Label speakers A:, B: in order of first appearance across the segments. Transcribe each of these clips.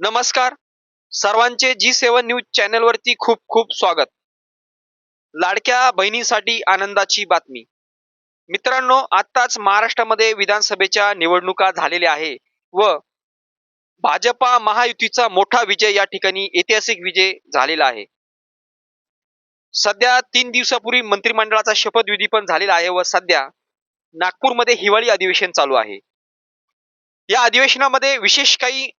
A: नमस्कार. सर्वांचे जी सेवन news channel वरती खूप खूप स्वागत. लाडक्या बहिणीसाठी आनंदाची बातमी. मित्रांनो आत्ताच महाराष्ट्रामध्ये विधानसभेच्या निवडणुका झालेल्या आहे व भाजपा महायुतीचा मोठा विजय या ठिकाणी ऐतिहासिक विजय झालेला आहे. सध्या तीन दिवसापूर्वी मंत्रिमंडळाचा शपथविधी पण झालेला आहे व सध्या नागपूरमध्ये हिवाळी अधिवेशन चालू आहे. या अधिवेशनामध्ये विशेष काही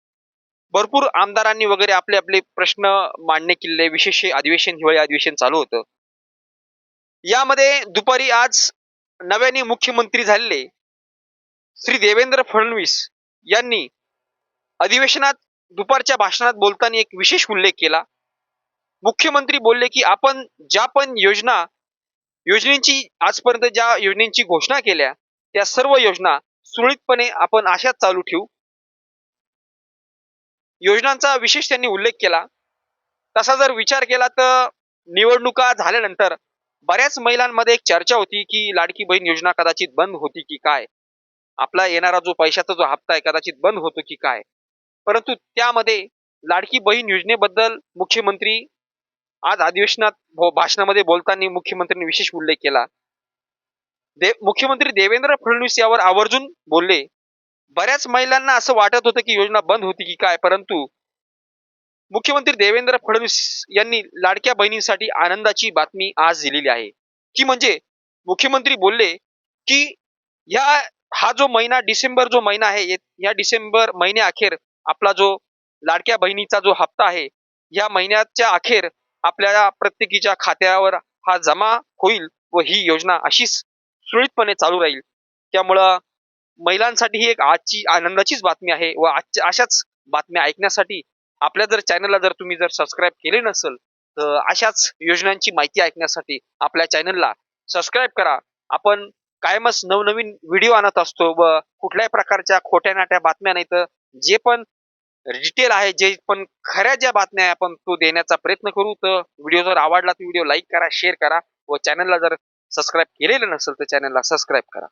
A: भरपूर आमदारांनी वगैरे आपले आपले प्रश्न मांडणे किल्ले विशेष अधिवेशन हिवाळी अधिवेशन चालू होतं. यामध्ये दुपारी आज नव्याने मुख्यमंत्री झालेले श्री देवेंद्र फडणवीस यांनी अधिवेशनात दुपारच्या भाषणात बोलताना एक विशेष उल्लेख केला. मुख्यमंत्री बोलले की आपण ज्या पण योजना योजनेची आजपर्यंत ज्या योजनेची घोषणा केल्या त्या सर्व योजना सुरळीतपणे आपण अशाच चालू ठेवू. योजनांचा विशेष त्यांनी उल्लेख केला. तसा जर विचार केला तर निवडणुका झाल्यानंतर बऱ्याच महिलांमध्ये एक चर्चा होती की लाडकी बहीण योजना कदाचित बंद होती की काय? आपला येणारा जो पैशाचा जो हप्ता आहे कदाचित बंद होतो की काय? परंतु त्यामध्ये लाडकी बहीण योजनेबद्दल मुख्यमंत्री आज अधिवेशनात भाषणामध्ये बोलताना मुख्यमंत्र्यांनी विशेष उल्लेख केला. दे मुख्यमंत्री देवेंद्र फडणवीस यावर आवर्जून बोलले. बऱ्याच महिलांना असं वाटत होतं की योजना बंद होती की काय परंतु मुख्यमंत्री देवेंद्र फडणवीस यांनी लाडक्या बहिणींसाठी आनंदाची बातमी आज दिलेली आहे. की म्हणजे मुख्यमंत्री बोलले की या हा जो महिना डिसेंबर जो महिना आहे या डिसेंबर महिन्याअखेर आपला जो लाडक्या बहिणीचा जो हप्ता आहे या महिन्याच्या अखेर आपल्या प्रत्येकीच्या खात्यावर हा जमा होईल व ही योजना अशीच सुरळीतपणे चालू राहील. त्यामुळं महिलांसाठी ही एक आजची आनंदाचीच बातमी आहे व आजच्या अशाच बातम्या ऐकण्यासाठी आपल्या जर चॅनलला जर तुम्ही जर सबस्क्राईब केले नसेल तर अशाच योजनांची माहिती ऐकण्यासाठी आपल्या चॅनलला सबस्क्राईब करा. आपण कायमच नवनवीन व्हिडिओ आणत असतो व कुठल्याही प्रकारच्या खोट्या नाट्या बातम्या नाही तर जे पण डिटेल आहे जे पण खऱ्या ज्या बातम्या आहे आपण तो देण्याचा प्रयत्न करू. तर व्हिडिओ जर आवडला तर व्हिडिओ लाईक करा शेअर करा व चॅनलला जर सबस्क्राईब केलेलं नसेल तर चॅनलला सबस्क्राईब करा.